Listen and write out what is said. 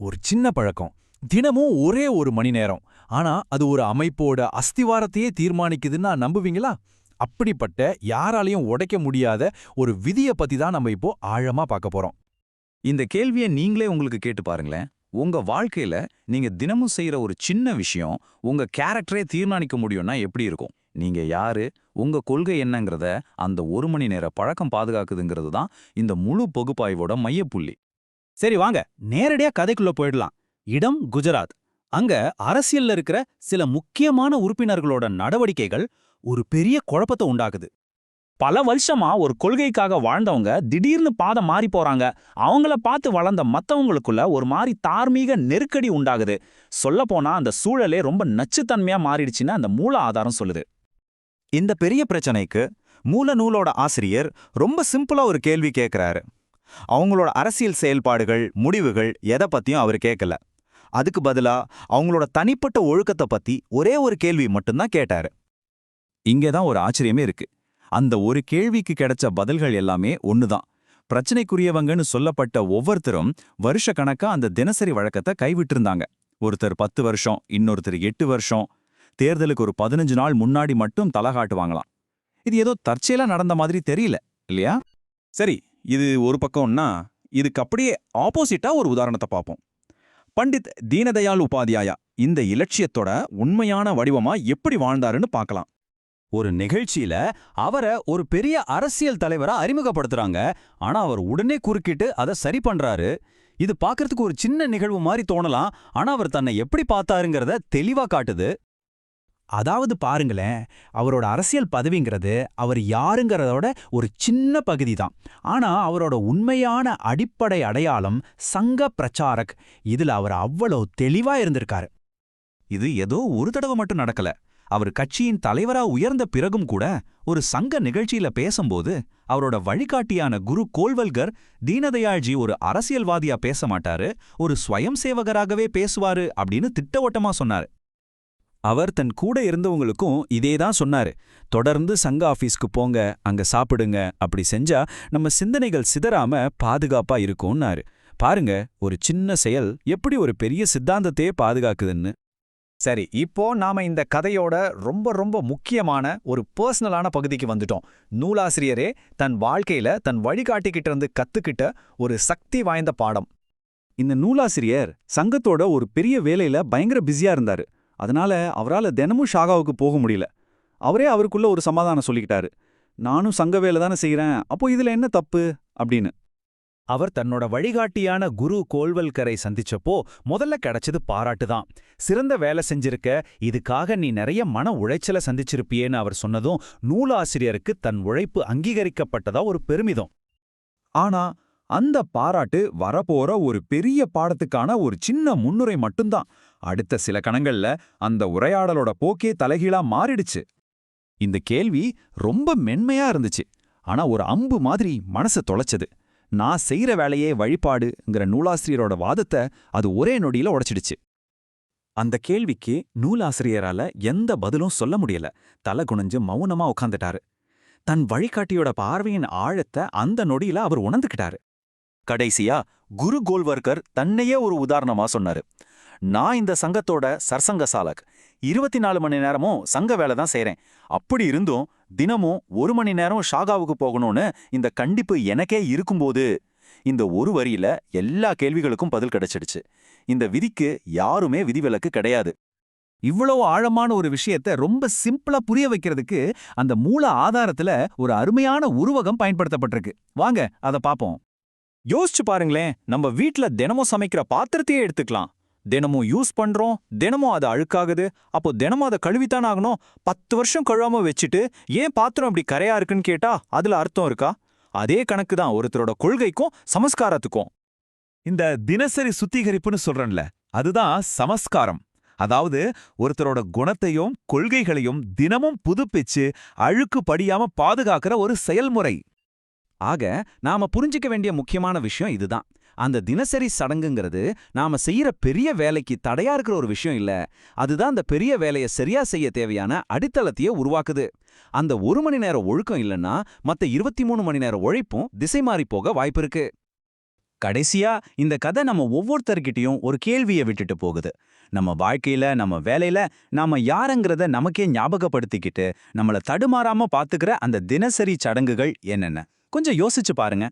ஒரு சின்ன பழக்கம். தினமும் ஒரே ஒரு மணி நேரம். ஆனா அது ஒரு அமைப்போட அஸ்திவாரத்தையே தீர்மானிக்குதுன்னா நம்புவீங்களா? அப்படிப்பட்ட யாராலையும் உடைக்க முடியாத ஒரு விதிய பத்தி தான் நம்ம இப்போ ஆழமா பார்க்க போறோம். இந்த கேள்வியை நீங்களே உங்களுக்கு கேட்டு பாருங்களேன். உங்க வாழ்க்கையில நீங்க தினமும் செய்யற ஒரு சின்ன விஷயம் உங்க கேரக்டரே தீர்மானிக்க முடியும்னா எப்படி இருக்கும்? நீங்க யாரு? உங்க கொள்கை என்னங்கிறத அந்த ஒரு மணி நேர பழக்கம் பாதுகாக்குதுங்கிறது தான் இந்த முழு பகுப்பாய்வோட மையப்புள்ளி. சரி வாங்க நேரடியா கதைக்குள்ள போயிடலாம். இடம் குஜராத். அங்க அரசியல்ல இருக்கிற சில முக்கியமான உறுப்பினர்களோட நடவடிக்கைகள் ஒரு பெரிய குழப்பத்தை உண்டாக்குது. பல வருஷமா ஒரு கொள்கைக்காக வாழ்ந்தவங்க திடீர்னு பாதம் மாறி போறாங்க. அவங்கள பார்த்து வளர்ந்த மத்தவங்களுக்குள்ள ஒரு மாதிரி தார்மீக நெருக்கடி உண்டாகுது. சொல்லப்போனா அந்த சூழலே ரொம்ப நச்சுத்தன்மையா மாறிடுச்சுன்னு அந்த மூல ஆதாரம் சொல்லுது. இந்த பெரிய பிரச்சனைக்கு மூல நூலோட ஆசிரியர் ரொம்ப சிம்பிளா ஒரு கேள்வி கேட்கிறாரு அவங்களோட அரசியல் செயல்பாடுகள் முடிவுகள் எதை பத்தியும் அவர் கேட்கல அதுக்கு பதிலா அவங்களோட தனிப்பட்ட ஒழுக்கத்தை பத்தி ஒரே ஒரு கேள்வி மட்டும்தான் கேட்டாரு. இங்கே தான் ஒரு ஆச்சரியமே இருக்கு. அந்த ஒரு கேள்விக்கு கிடைச்ச பதில்கள் எல்லாமே ஒண்ணுதான். பிரச்சனைக்குரியவங்கன்னு சொல்லப்பட்ட ஒவ்வொருத்தரும் வருஷ கணக்கா அந்த தினசரி வழக்கத்தை கைவிட்டிருந்தாங்க. ஒருத்தர் பத்து வருஷம் இன்னொருத்தர் எட்டு வருஷம் தேர்தலுக்கு ஒரு பதினஞ்சு நாள் முன்னாடி மட்டும் தலை காட்டுவாங்களாம். இது ஏதோ தற்செயலா நடந்த மாதிரி தெரியல இல்லையா? சரி இது ஒரு பக்கம்னா இதுக்கு அப்படியே ஆப்போசிட்டா ஒரு உதாரணத்தை பார்ப்போம். பண்டித் தீனதயாள் உபாத்யாயா இந்த இலட்சியத்தோட உண்மையான வடிவமா எப்படி வாழ்ந்தாருன்னு பார்க்கலாம். ஒரு நிகழ்ச்சியில அவரை ஒரு பெரிய அரசியல் தலைவரா அறிமுகப்படுத்துறாங்க. ஆனா அவர் உடனே குறுக்கிட்டு அதை சரி பண்றாரு. இது பார்க்கறதுக்கு ஒரு சின்ன நிகழ்வு மாதிரி தோணலாம். ஆனா அவர் தன்னை எப்படி பார்த்தாருங்கிறத தெளிவா காட்டுது. அதாவது பாருங்களேன் அவரோட அரசியல் பதவிங்கிறது அவர் யாருங்கிறதோட ஒரு சின்ன பகுதி தான் ஆனா அவரோட உண்மையான அடிப்படை அடையாளம் சங்க பிரச்சாரக். இதுல அவர் அவ்வளவு தெளிவா இருந்திருக்காரு. இது ஏதோ ஒரு தடவை மட்டும் நடக்கல. அவர் கட்சியின் தலைவரா உயர்ந்த பிறகும் கூட ஒரு சங்க நிகழ்ச்சியில பேசும்போது அவரோட வழிகாட்டியான குரு கோல்வல்கர் தீனதயாள்ஜி ஒரு அரசியல்வாதியா பேச மாட்டாரு ஒரு ஸ்வயம் சேவகராகவே பேசுவாரு அப்படின்னு திட்டவட்டமா சொன்னாரு. அவர் தன் கூட இருந்தவங்களுக்கும் இதே தான் சொன்னாரு. தொடர்ந்து சங்க ஆபீஸ்க்கு போங்க அங்க சாப்பிடுங்க அப்படி செஞ்சா நம்ம சிந்தனைகள் சிதறாம பாதுகாப்பா இருக்கும்னாரு. பாருங்க ஒரு சின்ன செயல் எப்படி ஒரு பெரிய சித்தாந்தத்தையே பாதுகாக்குதுன்னு. சரி இப்போ நாம இந்த கதையோட ரொம்ப ரொம்ப முக்கியமான ஒரு பர்சனலான பகுதிக்கு வந்துட்டோம். நூலாசிரியரே தன் வாழ்க்கையில தன் வழிகாட்டிக்கிட்ட இருந்து கத்துக்கிட்ட ஒரு சக்தி வாய்ந்த பாடம். இந்த நூலாசிரியர் சங்கத்தோட ஒரு பெரிய வேலையில பயங்கர பிஸியா இருந்தாரு. அதனால அவரால தினமும் ஷாகாவுக்கு போக முடியல. அவரே அவருக்குள்ள ஒரு சமாதானம் சொல்லிக்கிட்டாரு. நானும் சங்க வேலை தானே செய்யறேன் அப்போ இதுல என்ன தப்பு? அப்படின்னு. அவர் தன்னோட வழிகாட்டியான குரு கோல்வல்கரை சந்திச்சப்போ முதல்ல கிடைச்சது பாராட்டு தான். சிறந்த வேலை செஞ்சிருக்க இதுக்காக நீ நிறைய மன உளைச்சல சந்திச்சிருப்பியேன்னு அவர் சொன்னதும் நூலாசிரியருக்கு தன் உழைப்பு அங்கீகரிக்கப்பட்டதா ஒரு பெருமிதம். ஆனா அந்த பாராட்டு வரப்போற ஒரு பெரிய பாடத்துக்கான ஒரு சின்ன முன்னுரை மட்டும்தான். அடுத்த சில கணங்கள்ல அந்த உரையாடலோட போக்கே தலைகீழா மாறிடுச்சு. இந்த கேள்வி ரொம்ப மென்மையா இருந்துச்சு. ஆனா ஒரு அம்பு மாதிரி மனசை தொலைச்சது. நான் செய்யற வேலையே வழிபாடுங்கிற நூலாசிரியரோட வாதத்தை அது ஒரே நொடியில உடைச்சிடுச்சு. அந்த கேள்விக்கு நூலாசிரியரால எந்த பதிலும் சொல்ல முடியல. தலை குனிஞ்சு மௌனமா உட்காந்துட்டாரு தன் வழிகாட்டியோட பார்வையின் ஆழத்தை அந்த நொடியில அவர் உணர்ந்துக்கிட்டாரு. கடைசியா குரு கோல்வர்கர் தன்னையே ஒரு உதாரணமா சொன்னாரு. நான் இந்த சங்கத்தோட சர்சங்க சாலக் இருபத்தி நாலு மணி நேரமும் சங்க வேலை தான் செய்கிறேன் அப்படி இருந்தும் தினமும் ஒரு மணி நேரம் ஷாகாவுக்கு போகணும்னு இந்த கண்டிப்பு எனக்கே இருக்கும்போது இந்த ஒரு வரியில எல்லா கேள்விகளுக்கும் பதில் கிடைச்சிடுச்சு. இந்த விதிக்கு யாருமே விதிவிலக்கு கிடையாது. இவ்வளவு ஆழமான ஒரு விஷயத்த ரொம்ப சிம்பிளா புரிய வைக்கிறதுக்கு அந்த மூல ஆதாரத்துல ஒரு அருமையான உருவகம் பயன்படுத்தப்பட்டிருக்கு. வாங்க அத பாப்போம். யோசிச்சு பாருங்களேன் நம்ம வீட்ல தினமும் சமைக்கிற பாத்திரத்தையே எடுத்துக்கலாம். தினமும் யூஸ் பண்றோம் தினமும் அது அழுக்காகுது. அப்போ தினமும் அதை கழுவித்தான் ஆகணும். பத்து வருஷம் கழுவாம வச்சுட்டு ஏன் பாத்திரம் இப்படி கரையா இருக்குன்னு கேட்டா அதுல அர்த்தம் இருக்கா? அதே கணக்கு தான் ஒருத்தரோட கொள்கைக்கும் சமஸ்காரத்துக்கும். இந்த தினசரி சுத்திகரிப்புன்னு சொல்றேன்ல அதுதான் சமஸ்காரம். அதாவது ஒருத்தரோட குணத்தையும் கொள்கைகளையும் தினமும் புதுப்பிச்சு அழுக்கு படியாம பாதுகாக்கிற ஒரு செயல்முறை. ஆக நாம புரிஞ்சிக்க வேண்டிய முக்கியமான விஷயம் இதுதான். அந்த தினசரி சடங்குங்கிறது நாம செய்யற பெரிய வேலைக்கு தடையா இருக்கிற ஒரு விஷயம் இல்ல. அதுதான் அந்த பெரிய வேலையை சரியா செய்ய தேவையான அடித்தளத்தையே உருவாக்குது. அந்த ஒரு மணி நேரம் ஒழுக்கம் இல்லைன்னா மத்த இருபத்தி மூணு மணி நேரம் உழைப்பும் திசை மாறி போக வாய்ப்பிருக்கு கடைசியா இந்த கதை நம்ம ஒவ்வொருத்தர்கிட்டயும் ஒரு கேள்வியை விட்டுட்டு போகுது. நம்ம வாழ்க்கையில நம்ம வேலையில நாம யாருங்கிறத நமக்கே ஞாபகப்படுத்திக்கிட்டு நம்மள தடுமாறாம பாத்துக்கிற அந்த தினசரி சடங்குகள் என்னென்ன? கொஞ்சம் யோசிச்சு பாருங்க.